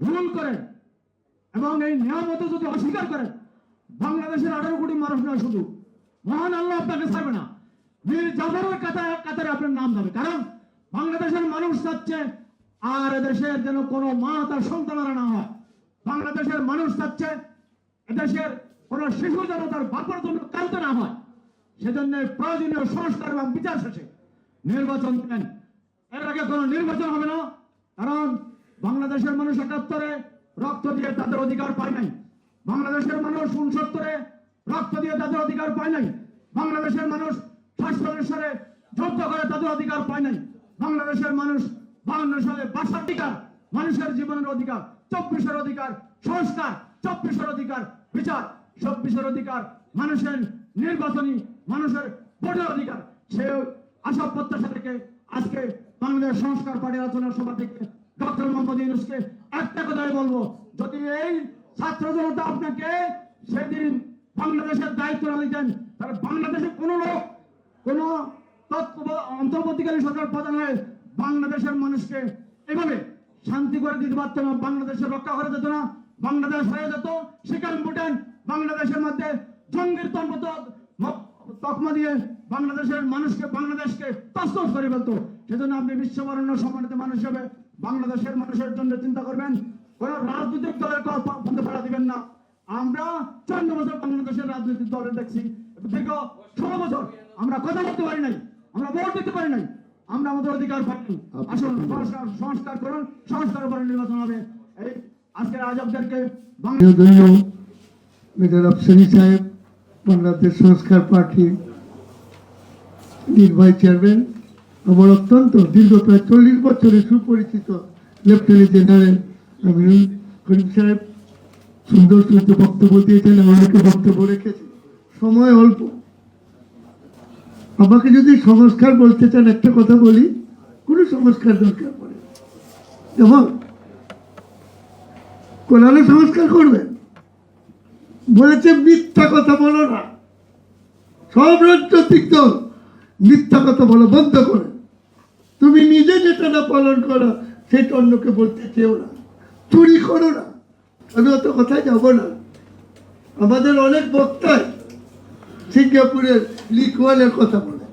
ভুল করেন এবং এই নিয়ামত যদি অস্বীকার করেন, বাংলাদেশের আঠারো কোটি মানুষ নয় শুধু। মহান আল্লাহ আপনাকে ছাড়বে না। বীর জাফরের কাতারে কাতারে আপনার নাম যাবে কারণ বাংলাদেশের মানুষ চাচ্ছে আর এদেশের যেন কোনো মা তার সন্তানেরা না হয়। বাংলাদেশের মানুষ চাচ্ছে এদেশের কোনো শিশু যেন তার বাপের জন্য কালতে না হয়। সেজন্য প্রয়োজনীয় সংস্কার এবং বিচার শেষে নির্বাচন দেন। এর আগে কোনো নির্বাচন হবে না। কারণ বাংলাদেশের মানুষ একাত্তরে রক্ত দিয়ে তাদের অধিকার পায় নাই। বাংলাদেশের মানুষ উনসত্তরে রক্ত দিয়ে তাদের অধিকার পায় নাই। বাংলাদেশের মানুষ সাতচল্লিশ সালে যুদ্ধ করে তাদের অধিকার পায় নাই। বাংলাদেশের মানুষ বাহান্ন সালে বাসার অধিকার, মানুষের জীবনের অধিকার, চব্বিশের অধিকার, সংস্কার, চব্বিশের অধিকার, বিচার, চব্বিশের অধিকার, মানুষের নির্বাচনী, মানুষের ভোটের অধিকার। সে আশা প্রত্যাশা থেকে আজকে বাংলাদেশ সংস্কার পার্টি আলোচনা সভা থেকে ডক্টর মোহাম্মদ ইউনুসকে একটা কথাই বলব। যদি এই ছাত্র জনতা আপনাকে সেদিন বাংলাদেশের দায়িত্ব না দিতেন, তাহলে বাংলাদেশে কোনো লোক, কোন অন্তর্বর্তীকালীন সরকার প্রধান হয়ে বাংলাদেশের মানুষকে এভাবে শান্তি করে দিতে পারতো না বাংলাদেশের রক্ষা করা যেত না, বাংলাদেশ হয়ে যেত সেখানে ভুটান, বাংলাদেশের মধ্যে জঙ্গির তন্ত্র তকমা দিয়ে বাংলাদেশের মানুষকে, বাংলাদেশকে তস্তস করে ফেলতো। সেজন্য আপনি বিশ্ববরণ্য সম্মানিত মানুষ হিসেবে বাংলাদেশের মানুষের জন্য চিন্তা করবেন কোন রাজনৈতিক দলের কথা বন্ধ ফেলা দিবেন না। আমরা চন্দ্র বছর বাংলাদেশের রাজনৈতিক দলের দেখছি। দীর্ঘ ষোলো বছর। আমরা কথা বলতে পারি নাই। আমরা ভোট দিতে পারি নাই। আমরা আমাদের অধিকার পাইনি আসুন সংস্কার সংস্কার করুন। সংস্কার উপরে নির্বাচন হবে। এই আজকের আজবদেরকে মেজর আফসারি সাহেব বাংলাদেশ সংস্কার পার্টি নির্বাহী চেয়ারম্যান আমার অত্যন্ত দীর্ঘ প্রায় চল্লিশ বছরের সুপরিচিত লেফটেন্যান্ট জেনারেল আমিনুল করিম সাহেব সুন্দর সুন্দর বক্তব্য দিয়েছেন আমাকে বক্তব্য রেখেছে। সময় অল্প। আমাকে যদি সংস্কার বলতে চান, একটা কথা বলি, কোনো সংস্কার দরকার পড়ে। যেমন কোরআনে সংস্কার করবেন। বলেছে, মিথ্যা কথা বলো না। সব রাজনৈতিক দল মিথ্যা কথা বলো বন্ধ করে। তুমি নিজে যেটা না পালন করো, সেটা অন্যকে বলতে চেও না। চুরি করো না। আমি অত কথায় যাব না। আমাদের অনেক বক্তায় সিঙ্গাপুরের লিকওয়ালের কথা বলে।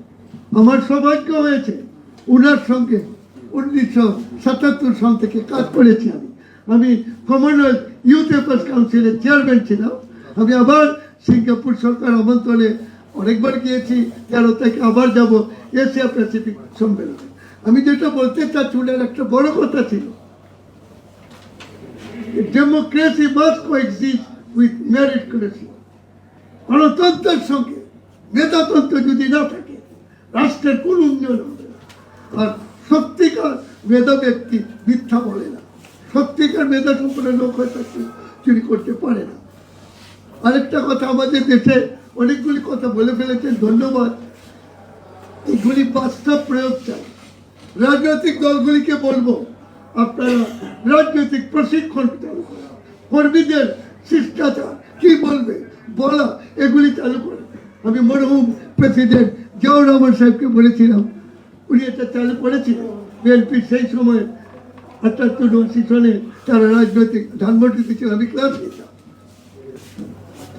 আমার সৌভাগ্য হয়েছে, উনার সঙ্গে উনিশশো সাতাত্তর সাল থেকে কাজ করেছি আমি। আমি কমনওয়েলথ ইউথ এফার্স কাউন্সিলের চেয়ারম্যান ছিলাম। আমি আবার সিঙ্গাপুর সরকার আমন্ত্রণে অনেকবার গিয়েছি। তেরো থেকে আবার যাব এশিয়া প্যাসিফিক সম্মেলনে। আমি যেটা বলতে চাচ্ছি ওনার একটা বড় কথা ছিল। Democracy must coexist with meritocracy গণতন্ত্রের সঙ্গে মেধাতন্ত্র যদি না থাকে, রাষ্ট্রের কোন উন্নয়ন হবে না। আর সত্যিকার মেধা ব্যক্তি মিথ্যা বলে না। সত্যিকার মেধা সম্পন্ন লোক হয়তো চুরি করতে পারে না। আরেকটা কথা, আমাদের দেশে অনেকগুলি কথা বলে ফেলেছেন, ধন্যবাদ। এগুলি বাস্তব প্রয়োগ চাই। রাজনৈতিক দলগুলিকে বলব, আপনারা রাজনৈতিক প্রশিক্ষণ চালু কর্মীদের শিষ্টাচার, কি বলবে? বলা, এগুলি চালু করুন। আমি মরহুম প্রেসিডেন্ট জিয়াউর রহমান সাহেবকে বলেছিলাম, উনি এটা চালু করেছিলেন। বিএনপি সেই সময় আটাত্তর সনে তারা রাজনৈতিক ধানমন্ত্রী ছিল আমি ক্লাস নিতাম।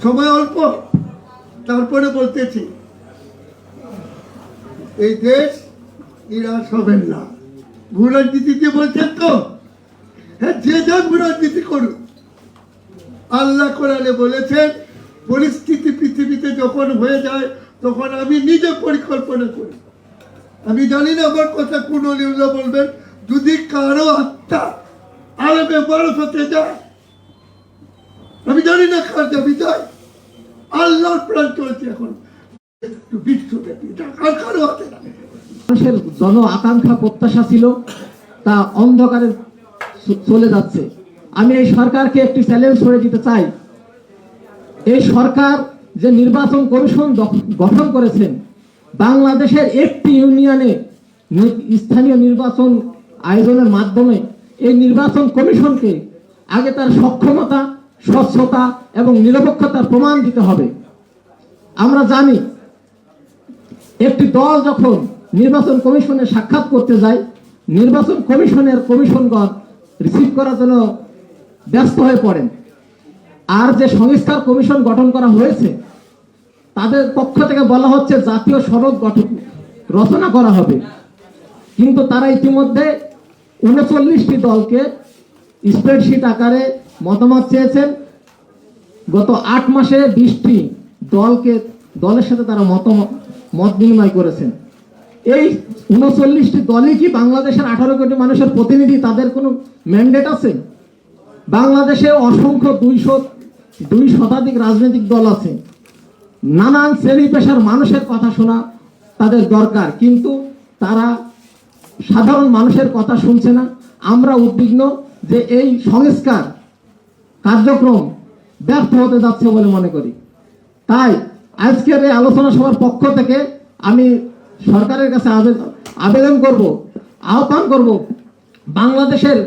সময় অল্প, তারপরে বলতেছি, এই দেশ নিরাশ হবেন না। ভূরাজনীতিতে বলছেন তো হ্যাঁ যে যান ভূরাজনীতি করুন আল্লাহ কোরআনে বলেছেন, পরিস্থিতি পৃথিবীতে যখন হয়ে যায়, তখন আমি নিজে পরিকল্পনা করি। আমি জানি না আমার কথা কোন বলবেন, যদি কারও আত্মা আরবে বরফ হতে যায়, আমি জানি না কার যাবি যায়। আল্লাহর প্রাণ চলছে এখন। একটু এটা কারও হাতে না। মানুষের জন আকাঙ্ক্ষা প্রত্যাশা ছিল, তা অন্ধকারে চলে যাচ্ছে। আমি এই সরকারকে একটি চ্যালেঞ্জ করে দিতে চাই। এই সরকার যে নির্বাচন কমিশন গঠন করেছেন, বাংলাদেশের একটি ইউনিয়নে স্থানীয় নির্বাচন আয়োজনের মাধ্যমে এই নির্বাচন কমিশনকে আগে তার সক্ষমতা, স্বচ্ছতা এবং নিরপেক্ষতার প্রমাণ দিতে হবে। আমরা জানি, একটি দল যখন নির্বাচন কমিশনে সাক্ষাৎ করতে যায় নির্বাচন কমিশনের কমিশনগণ রিসিভ করার জন্য ব্যস্ত হয়ে পড়েন। আর যে সংস্কার কমিশন গঠন করা হয়েছে, তাদের পক্ষ থেকে বলা হচ্ছে জাতীয় সড়ক গঠন রচনা করা হবে। কিন্তু তারা ইতিমধ্যে উনচল্লিশটি দলকে স্প্রেডশিট আকারে মতামত চেয়েছেন। গত আট মাসে বিশটি দলকে, দলের সাথে তারা মত মত বিনিময় করেছেন। এই উনচল্লিশটি দলই কি বাংলাদেশের আঠারো কোটি মানুষের প্রতিনিধি? তাদের কোনো ম্যান্ডেট আছে? বাংলাদেশে অসংখ্য দুইশো দুই শতাধিক রাজনৈতিক দল আছে। নানান শ্রেণি পেশার মানুষের কথা শোনা তাদের দরকার, কিন্তু তারা সাধারণ মানুষের কথা শুনছে না। আমরা উদ্বিগ্ন যে এই সংস্কার কার্যক্রম ব্যর্থ হতে যাচ্ছে বলে মনে করি। তাই আজকের এই আলোচনা সভার পক্ষ থেকে আমি সরকারের কাছে আবেদন করব, আহ্বান করব, বাংলাদেশের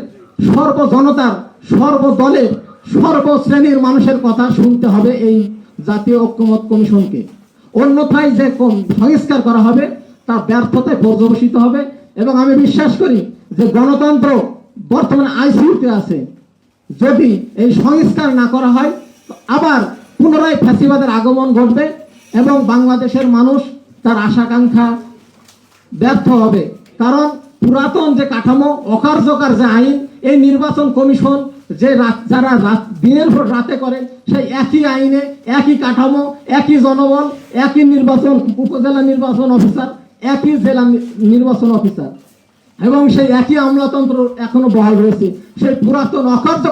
সর্ব জনতার সর্বদলের সর্বশ্রেণীর মানুষের কথা শুনতে হবে এই জাতীয় ঐক্যমত কমিশনকে। অন্যথায় যে সংস্কার করা হবে তা ব্যর্থতায় পর্যবেসিত হবে এবং আমি বিশ্বাস করি যে গণতন্ত্র বর্তমানে আইসিউতে আছে। যদি এই সংস্কার না করা হয়, আবার পুনরায় ফ্যাসিবাদের আগমন ঘটবে এবং বাংলাদেশের মানুষ তার আশাকাঙ্ক্ষা ব্যর্থ হবে। কারণ পুরাতন যে কাঠামো, অকার্যকর যে আইন, এই নির্বাচন কমিশন যে যারা দিনের ভোট রাতে করে, সেই একই আইনে, একই কাঠামো, একই জনবল, একই নির্বাচন, উপজেলা নির্বাচন অফিসার, একই জেলা নির্বাচন অফিসার। এবং সেই একই আমলাতন্ত্র এখনও বহাল রয়েছে। সেই পুরাতন অকার্যকর